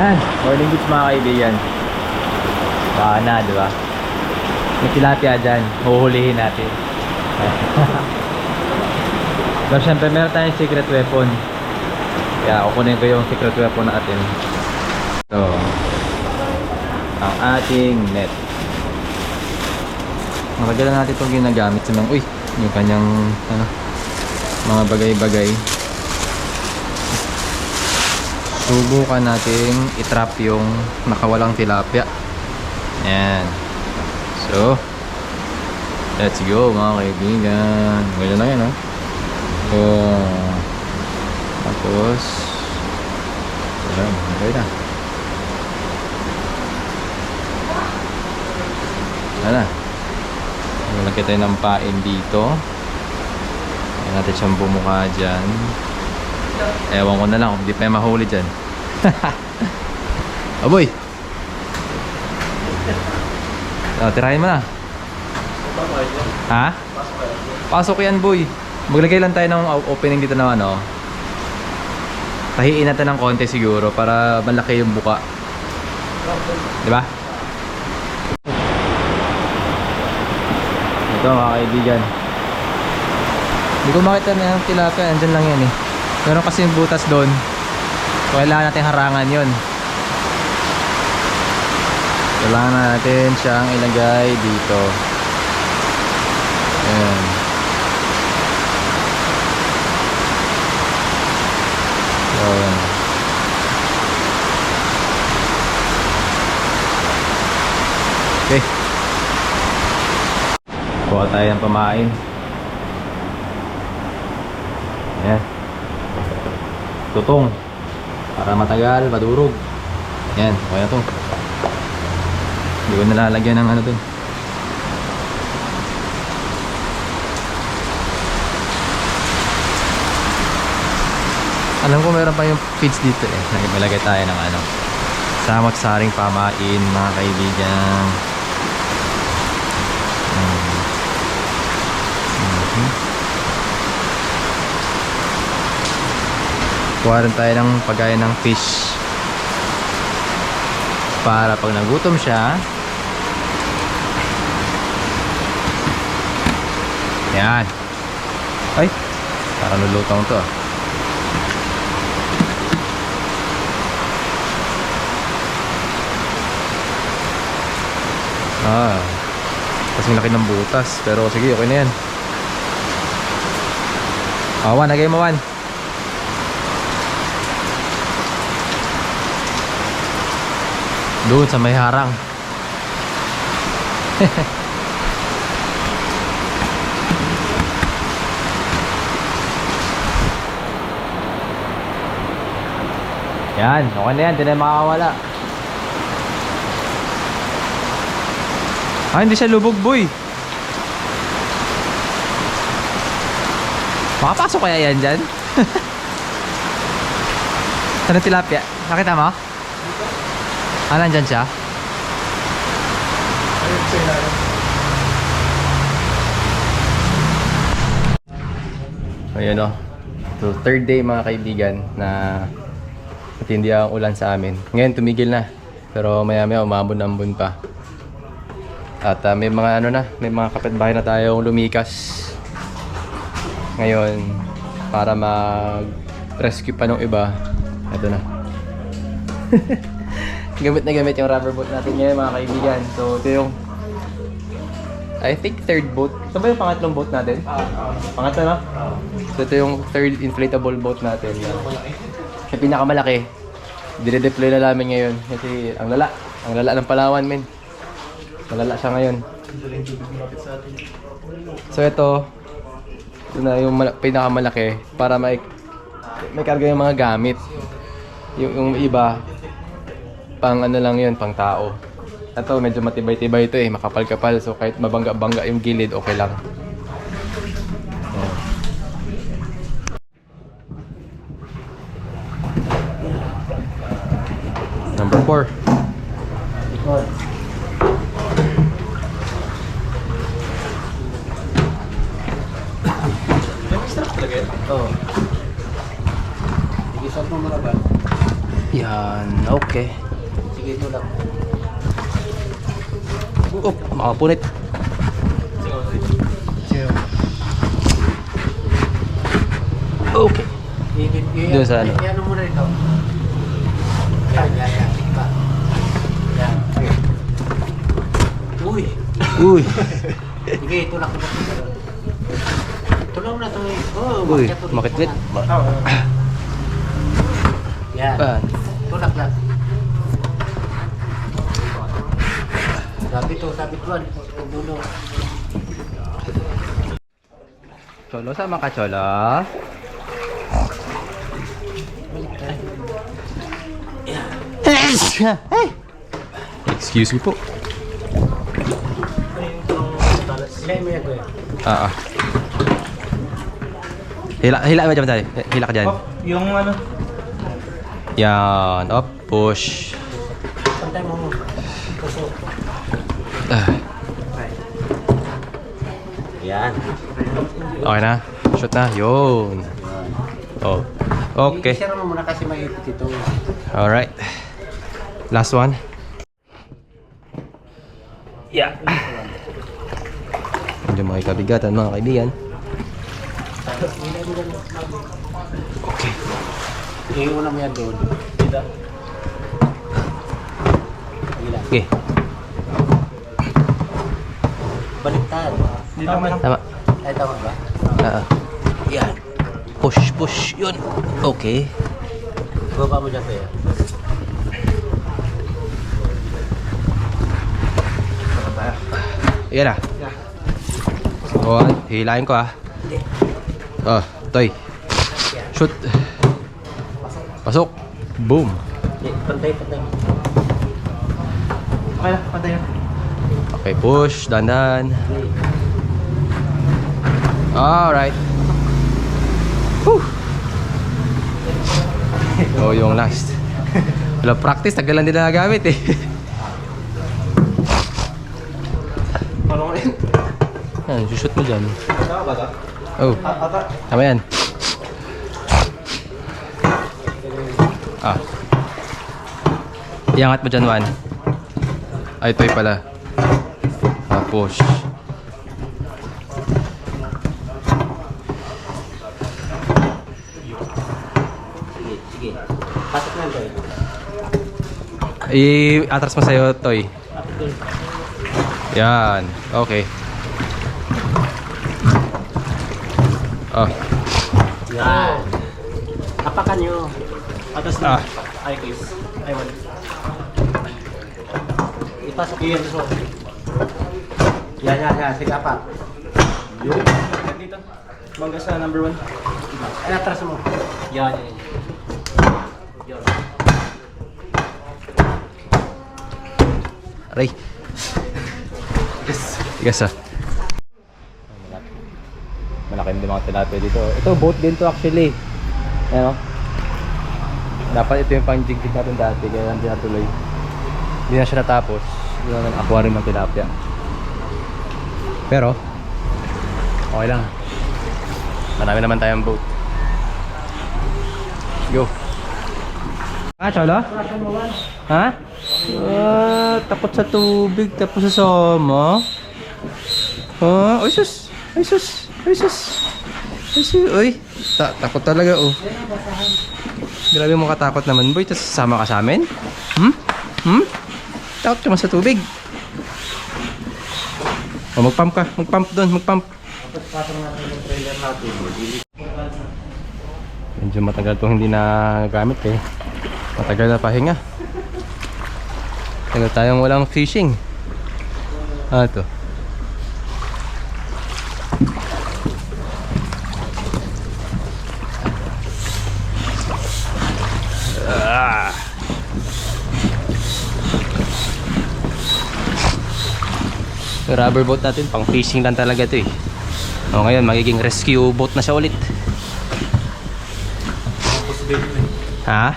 Yan, morning goods mga kaibigan. Baka na, di ba? May tilapia dyan, huhulihin natin. Pero syempre, meron tayong secret weapon. Kaya kukunin ko yung secret weapon natin. So, ang ating net. Matagal na natin itong ginagamit sa mga, uy, yung kanyang, ano, mga bagay-bagay. Subukan nating itrap yung nakawalang tilapia. Ayan. So, let's go mga kaibigan. Ganyan lang yan, ha? So, tapos, ayan, okay na. Wala. Wala kita ng pain dito. Ayan natin siyang bumuka dyan. Ewan ko na lang kung di pa mahuli dyan. Aboy! Oh, tirahin mo na. Ha? Pasok yan, boy. Maglagay lang tayo ng opening dito naman, oh. Tahiin natin ng konti siguro para malaki yung buka. Di ba? Ito mga kaibigan. Hindi ko makita na yung tilapia. Andyan lang yan eh. Meron kasi yung butas doon. So, kailangan natin harangan yon. Kailangan natin siyang ilagay dito. Ayan. So, ayan. Okay. Kuha tayo ng pamain. Ayan. Tutong. Para matagal, madurog. Ayan, okay na to. Hindi ko nalalagyan ng ano dun. Alam ko meron pa yung feeds dito eh. Nagmalagay tayo ng ano. Samot saring pamain mga kaibigan. Mm. Kuha rin tayo ng pagaya ng fish. Para pag nagutom siya, Yan. Ay, parang lulutang to ah. Ah. Kasing laki ng butas. Pero sige, okay na yan. Ah, Wan, nagay mo, Wan. Doon sa may harang. Yan, okay na yan. Hindi na makakawala. Ah, hindi siya lubog, boy. Makapasok kaya yan dyan? Ano tilapia? Nakita mo? Ah, nandyan siya? Ayun o. So, third day mga kaibigan na matindi ang ulan sa amin. Ngayon tumigil na. Pero maya maya umambon-ambon pa. At ah, may mga ano na, may mga kapitbahay na tayong lumikas. Ngayon, para mag-rescue pa ng iba, ito na. gamit na gamit yung rubber boat natin ngayon mga kaibigan. So ito yung I think third boat. Ito ba yung pangatlong boat natin? Pangatlo na? So ito yung third inflatable boat natin. Yung pinakamalaki. Dire-deploy na namin ngayon. Kasi ang lala. Ang lala ng Palawan, men. Malala siya ngayon. So ito, ito na yung mala- pinakamalaki para may may karga yung mga gamit. Yung, yung iba, pang ano lang yun, pang tao. Ito, medyo matibay-tibay ito eh, makapal-kapal. So kahit mabangga-bangga yung gilid, okay lang. Number 4. Oo. Igisap mo muna ba? Yan, okay. Sige, ito lang. Oh, makapunit. Okay. Higit, higit. Doon sa ano? Eh, ano muna ito? Yan, yan, yan. Uy. Uy. Sige, ito lang. Ito lang na ito. Oh, Uy, makitwit. Yan. Tulak lang. Sabi to, sabi to. Pagdulo. Cholo, sama ka, Cholo? Excuse me po. Ah, ah. Hila, hila ba dyan tayo? Hila ka dyan. Yung ano? Yan. Up, push. Pantay mo mo. Puso. Ah, Yan. okay na. Shoot na. Yun. Oh. Okay. I-share mo muna kasi may ito. Alright. Last one. Yeah. Medyo mga kabigatan mga kaibigan. Okay. Iiwan mo yan doon. Okay. Baliktad. Dito man. Tama. Ay, tama ba? Ah. Yan. Push, push. Yun. Okay. Baba mo dyan, kuya. Yan na. One. Hilahin ko ah. Oh, toy. Shoot. Pasok. Boom. Pantay, pantay. Okay na, pantay na. Okay, push. Dandan. Alright. Whew. Oh, yung last. Wala practice, tagal lang nila nagamit eh. Rin? Yan, shoot mo dyan. Oh, Ah, tama yan. Ah. Iangat mo dyan, Juan. Ay, ito pala. Sige. Pasok na ito. I-atras mo sa'yo, Toy. Yan. Okay. Oh. Yan. Apakan nyo. Atas na. Ah. Ay, please. Ay, wala. Ipasok nyo yan. Yan, yan, yan. Sige, apak. Yun. Dito. Mangga sa number one. Ay, atras mo. Yan, yan, yan. Yan. Aray. Yes. Yes, ah. Malaki din mga tilapia dito. Ito, boat din to actually. Ayan o. Dapat ito yung pang-jig-jig natin dati, kaya hindi natuloy. Hindi na siya natapos. Yun ang aquarium ng tilapia. Pero, okay lang. Marami naman tayong boat. Go. Ah, Cholo? Ha? Ah, takot sa tubig tapos sa sama. Ah, ay sus. Ay sus. Ay sus. Ay sus. Uy, ta takot talaga oh. Grabe mo katakot naman boy, tapos sasama ka sa amin? Hmm? Hmm? Takot ka man sa tubig. Oh, mag-pump ka. Mag-pump doon, mag-pump. Medyo matagal itong hindi na gamit eh. Matagal na pahinga. Tagal tayong walang fishing. Ah, ito. Rubber boat natin, pang fishing lang talaga ito eh. O ngayon, magiging rescue boat na siya ulit. Ha?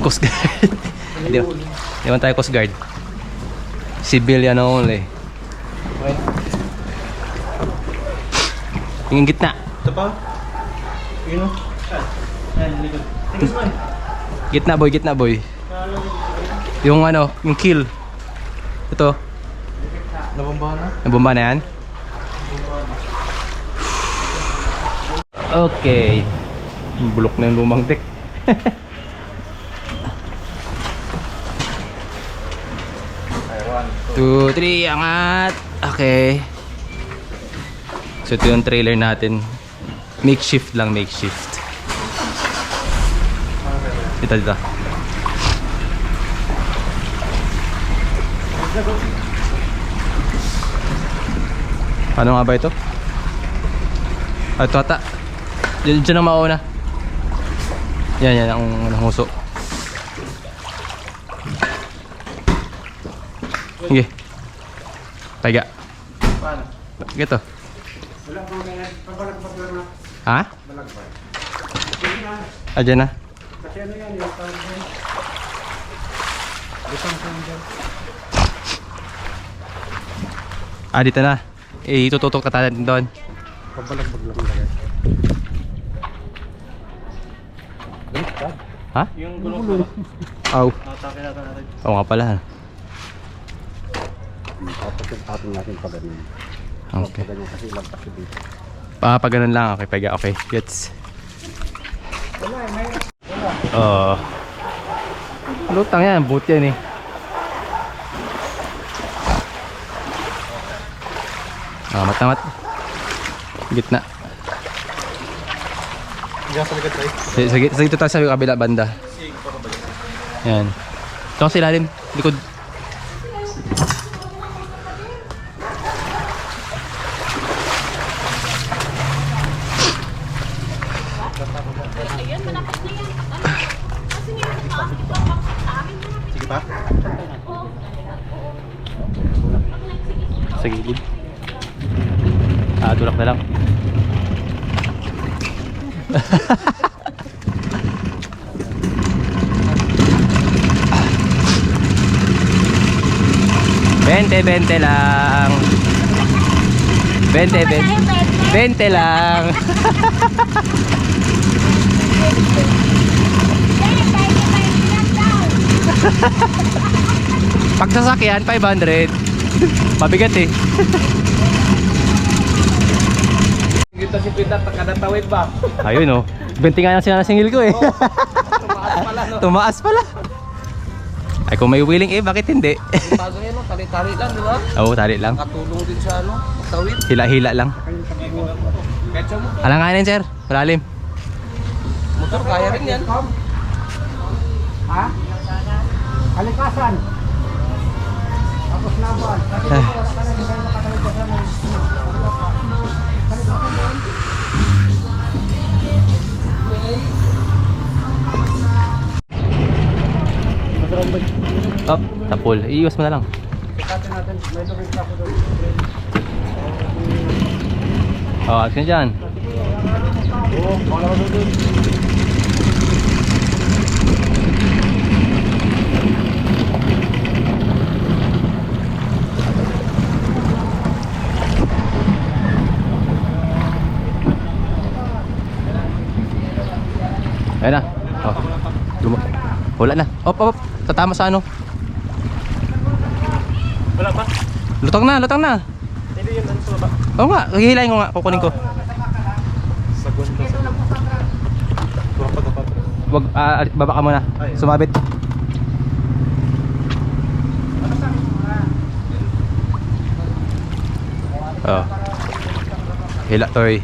Coast Guard. Di man tayo Coast Guard. Civilian only. Okay. Yung gitna. Ito pa. Yun eh. Gitna boy, gitna boy. Yung ano, yung kill. Ito, Nabomba na? nabomba na yan. Okay. Bulok na yung lumang deck. Two, three, angat. Okay. So ito yung trailer natin. Makeshift lang, makeshift. Dito, dito. Paano nga ba ito? Ah, ito ata. Diyan, diyan ang mauna. Yan, yan ang, ang huso. Sige. Taiga. Paano? Gito. Ha? Ah, dyan na. Ah, dito na. Eh, itututok ka natin doon. Pabalagbag lang lagay. Ha? Yung gulong. Aw. Atake natin natin. Oo nga pala. Tapos yung ating natin pa ganun. Okay. Ganyan kasi lagpas yung dito. Ah, ganun lang. Okay, pega. Okay, gets. Oo. Lutang yan. Boot yan eh. Ah, matamat. Gitna. Diyan sa likod tayo. Sige, sige, sige tayo sa kabila banda. Sige, yan? Ito kasi ilalim. Likod. Sige pa? Sa gilid. Ah, tulak na lang. Bente, bente lang. Bente, bente. Bente lang. Pag sasakyan, 500. Mabigat eh. Kita si Pitat, kada tawid ba? Ayun oh. Benti nga lang sila ng singil ko eh. Tumaas pala no. Tumaas pala. Ay kung may willing eh, bakit hindi? Bago yan no, tali-tali lang di ba? Oo, tali lang. Katulong din sa ano, tawid. Hila-hila lang. Alanganin sir, malalim. Motor kaya rin yan. Ha? Kalikasan. Tapos laban. Ah. Oh, tapol. Iiwas mo na lang. Oh, action dyan. Oo, wala ko doon. Wala na. Op, op, op. Tatama sa ano. Wala pa? Lutang na, lutang na. Hindi yun, sa baba? Oo nga, hihilahin ko nga. Kukunin ko. Sa gundo sa Dapat, dapat. Wag, alit- baba ka muna. Sumabit. Oh. Hila, Toy.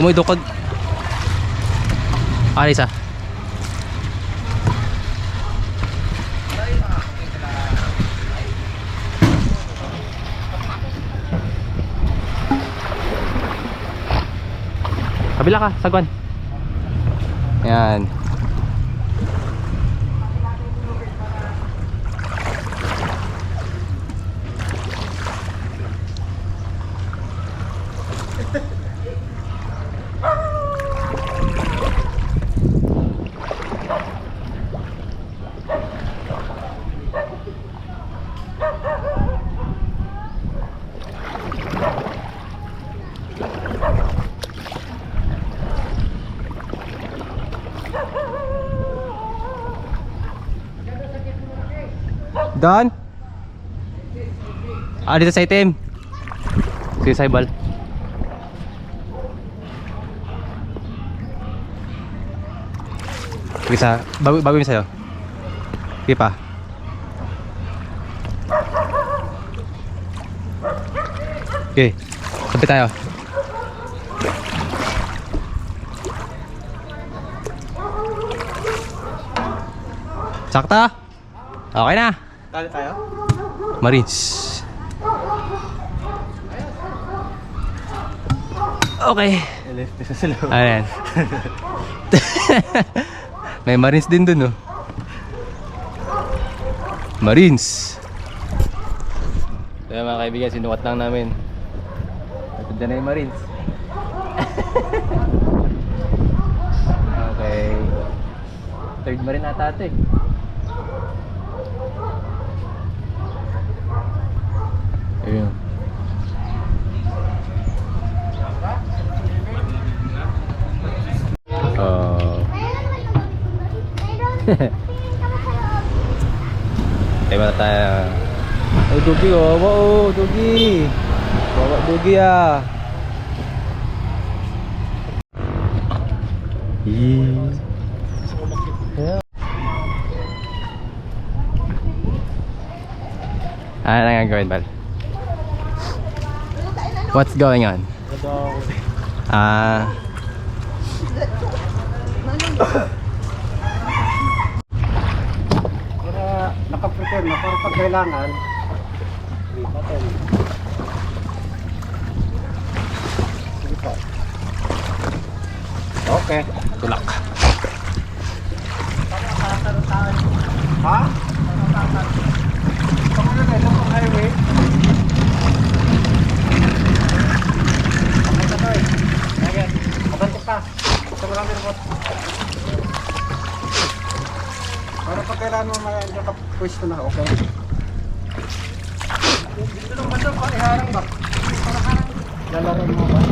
Umuy dukod. Alis ah. Kabila ka, sagwan. Yan. Doon? Ah, dito sa itim. Sige, sa ibal. Sige sa, bago, bago yun sa'yo. Sige pa. Okay, sabi tayo. Sakta? Okay na. Tali tayo? Marines. Okay. Left sa sila. Ayan. May Marines din dun, oh. Marines. Kaya mga kaibigan, sinukat lang namin. Ito na yung Marines. okay. Third Marine ata ito eh. Ayun. Oh. Tayo na tayo. Oh, Dugi, oh. Wow, Dugi. Bawa Dugi, ah. Yeah. Ano na nga gawin, Bal? What's going on? Ah... Para nakaprepare na, para pag kailangan. Okay. Tulak. Ha? Kamulo na, ito pang highway. Okay na to eh. Okay. Mabantok ka. Ito marami rin Para pag kailangan mo may nakapwesto na, okay? Dito lang ba ito? Iharang ba? Para harang. Lalaro mo ba?